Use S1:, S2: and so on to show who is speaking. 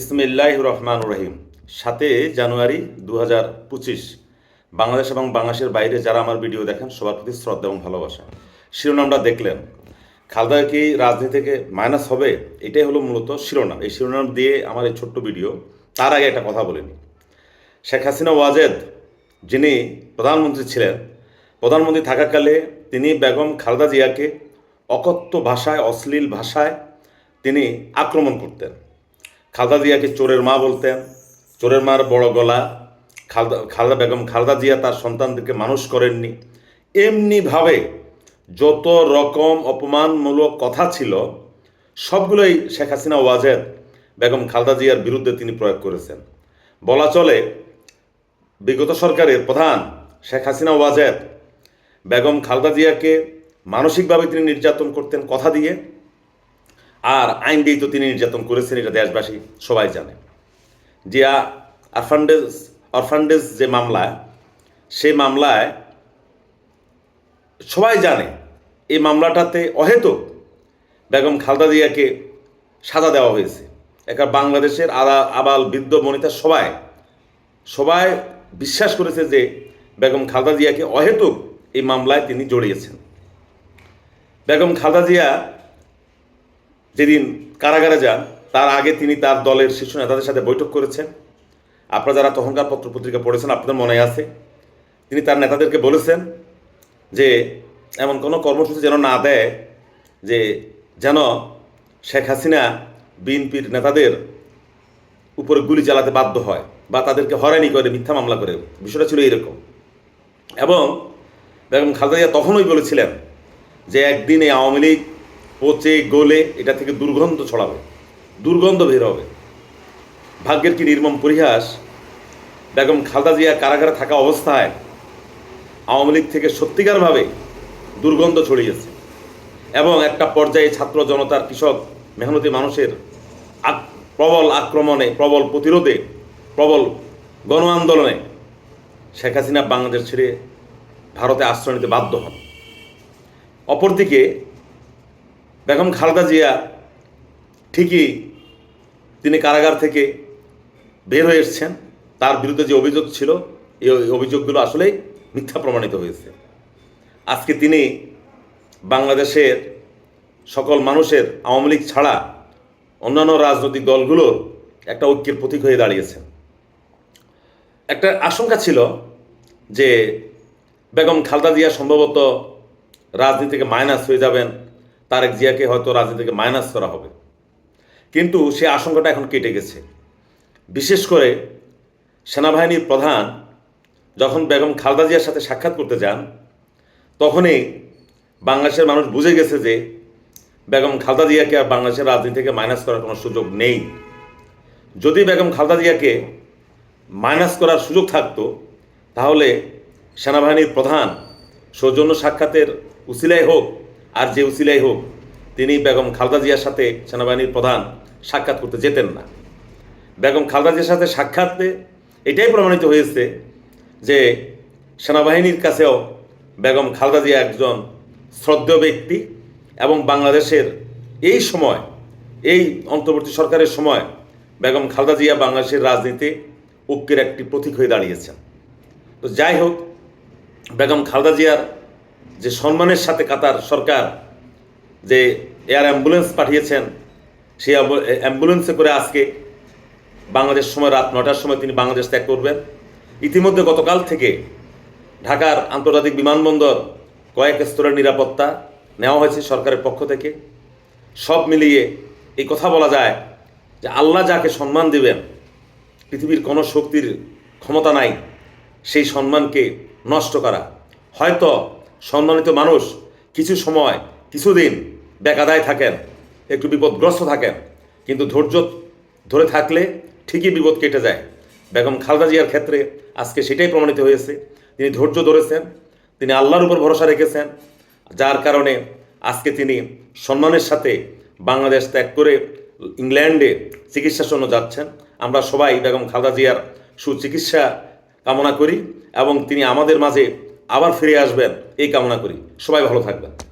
S1: ইসমিল্লাহ রহমান রহিম। সাতে জানুয়ারি দু হাজার পঁচিশ। বাংলাদেশ এবং বাংলাদেশের বাইরে যারা আমার ভিডিও দেখেন, সবার প্রতি শ্রদ্ধা এবং ভালোবাসা। শিরোনামটা দেখলেন। খালদা কি রাজনীতি থেকে মাইনাস হবে? এটাই হলো মূলত শিরোনাম। এই শিরোনাম দিয়ে আমার এই ছোট্ট ভিডিও, তার আগে একটা কথা বলিনি। শেখ হাসিনা ওয়াজেদ, যিনি প্রধানমন্ত্রী ছিলেন, প্রধানমন্ত্রী থাকাকালে তিনি বেগম খালদা জিয়াকে অকথ্য ভাষায়, অশ্লীল ভাষায় তিনি আক্রমণ করতেন। খালদা জিয়াকে চোরের মা বলতেন। চোরের মার বড় গলা। খালদা খালদা বেগম, খালদা জিয়া তার সন্তানদেরকে মানুষ করেননি। এমনিভাবে যত রকম অপমানমূলক কথা ছিল, সবগুলোই শেখ হাসিনা ওয়াজেদ বেগম খালদা জিয়ার বিরুদ্ধে তিনি প্রয়োগ করেছেন। বলা চলে, বিগত সরকারের প্রধান শেখ হাসিনা ওয়াজেদ বেগম খালদা জিয়াকে মানসিকভাবে তিনি নির্যাতন করতেন কথা দিয়ে। আর আইন দিয়েই তো তিনি নির্যাতন করেছেন, এটা দেশবাসী সবাই জানে। জিয়া অরফান্ডেজ অরফান্ডেজ যে মামলা সে মামলায় সবাই জানে, এই মামলাটাতে অহেতুক বেগম খালদা জিয়াকে সাজা দেওয়া হয়েছে। একা বাংলাদেশের আলা আবাল, বৃদ্ধ, বনিতা সবাই সবাই বিশ্বাস করেছে যে বেগম খালদা জিয়াকে অহেতুক এই মামলায় তিনি জড়িয়েছেন। বেগম খালদা জিয়া যেদিন কারাগারে যান, তার আগে তিনি তার দলের শীর্ষ নেতাদের সাথে বৈঠক করেছেন। আপনারা যারা তখনকার পত্র পত্রিকা পড়েছেন, আপনাদের মনে আছে, তিনি তার নেতাদেরকে বলেছেন যে, এমন কোনো কর্মসূচি যেন না দেয় যে, যেন শেখ হাসিনা বিএনপির নেতাদের উপরে গুলি চালাতে বাধ্য হয় বা তাদেরকে হয়রানি করে, মিথ্যা মামলা করে। বিষয়টা ছিল এরকম এবং বেগম খালেদা জিয়া তখনই বলেছিলেন যে, একদিন এই আওয়ামী লীগ পচে, গলে, এটা থেকে দুর্গন্ধ ছড়াবে, দুর্গন্ধ বের হবে। ভাগ্যের কি নির্মম পরিহাস? বেগম খালদা জিয়া কারাগারে থাকা অবস্থায় আওয়ামী লীগ থেকে সত্যিকারভাবে দুর্গন্ধ ছড়িয়েছে এবং একটা পর্যায়ে ছাত্র জনতার কৃষক মেহনতি মানুষের প্রবল আক্রমণে, প্রবল প্রতিরোধে, প্রবল গণ আন্দোলনে শেখ হাসিনা বাংলাদেশ ছেড়ে ভারতে আশ্রয় নিতে বাধ্য হন। অপরদিকে বেগম খালেদা জিয়া ঠিকই তিনি কারাগার থেকে বের হয়ে এসছেন। তার বিরুদ্ধে যে অভিযোগ ছিল, এই অভিযোগগুলো আসলেই মিথ্যা প্রমাণিত হয়েছে। আজকে তিনি বাংলাদেশের সকল মানুষের, আওয়ামী লীগ ছাড়া অন্যান্য রাজনৈতিক দলগুলোর একটা ঐক্যের প্রতীক হয়ে দাঁড়িয়েছেন। একটা আশঙ্কা ছিল যে বেগম খালদা জিয়া সম্ভবত রাজনীতি থেকে মাইনাস হয়ে যাবেন তারেক জিয়াকে হয়তো রাজনীতি থেকে মাইনাস করা হবে। কিন্তু সে আশঙ্কাটা এখন কেটে গেছে। বিশেষ করে সেনাবাহিনীর প্রধান যখন বেগম খালদা জিয়ার সাথে সাক্ষাৎ করতে যান, তখনই বাংলাদেশের মানুষ বুঝে গেছে যে বেগম খালদা জিয়াকে আর বাংলাদেশের রাজনীতি থেকে মাইনাস করার কোনো সুযোগ নেই। যদি বেগম খালদা জিয়াকে মাইনাস করার সুযোগ থাকতো, তাহলে সেনাবাহিনীর প্রধান সৌজন্য সাক্ষাতের উসিলাই হোক আর যে উসিলাই হোক, তিনি বেগম খালদা জিয়ার সাথে সেনাবাহিনীর প্রধান সাক্ষাৎ করতে যেতেন না। বেগম খালদা জিয়ার সাথে সাক্ষাতে এটাই প্রমাণিত হয়েছে যে সেনাবাহিনীর কাছেও বেগম খালদা জিয়া একজন শ্রদ্ধেয় ব্যক্তি এবং বাংলাদেশের এই সময়, এই অন্তর্বর্তী সরকারের সময় বেগম খালদা জিয়া বাংলাদেশের রাজনীতি ঐক্যের একটি প্রতীক হয়ে দাঁড়িয়েছেন। তো যাই হোক, বেগম খালদা জিয়ার যে সম্মানের সাথে কাতার সরকার যে এয়ার অ্যাম্বুলেন্স পাঠিয়েছেন, সেই অ্যাম্বুলেন্সে করে আজকে বাংলাদেশ সময় রাত নটার সময় তিনি বাংলাদেশ ত্যাগ করবেন। ইতিমধ্যে গতকাল থেকে ঢাকার আন্তর্জাতিক বিমানবন্দর কয়েক স্তরের নিরাপত্তা নেওয়া হয়েছে সরকারের পক্ষ থেকে। সব মিলিয়ে এই কথা বলা যায় যে আল্লাহ যাকে সম্মান দিবেন, পৃথিবীর কোনো শক্তির ক্ষমতা নাই, সেই সম্মানকে নষ্ট করা। হয়তো সম্মানিত মানুষ, কিছু সময়, কিছুদিন বেকাদায় থাকেন, একটু বিপদগ্রস্ত থাকেন, কিন্তু ধৈর্য ধরে থাকলে ঠিকই বিপদ কেটে যায়। বেগম খালদা জিয়ার ক্ষেত্রে আজকে সেটাই প্রমাণিত হয়েছে। তিনি ধৈর্য ধরেছেন, তিনি আল্লাহর উপর ভরসা রেখেছেন, যার কারণে আজকে তিনি সম্মানের সাথে বাংলাদেশ ত্যাগ করে ইংল্যান্ডে চিকিৎসার জন্য যাচ্ছেন। আমরা সবাই বেগম খালদা জিয়ার সুচিকিৎসা কামনা করি এবং তিনি আমাদের মাঝে আবার ফিরে আসবেন। এই কামনা করি। সবাই ভালো থাকবেন।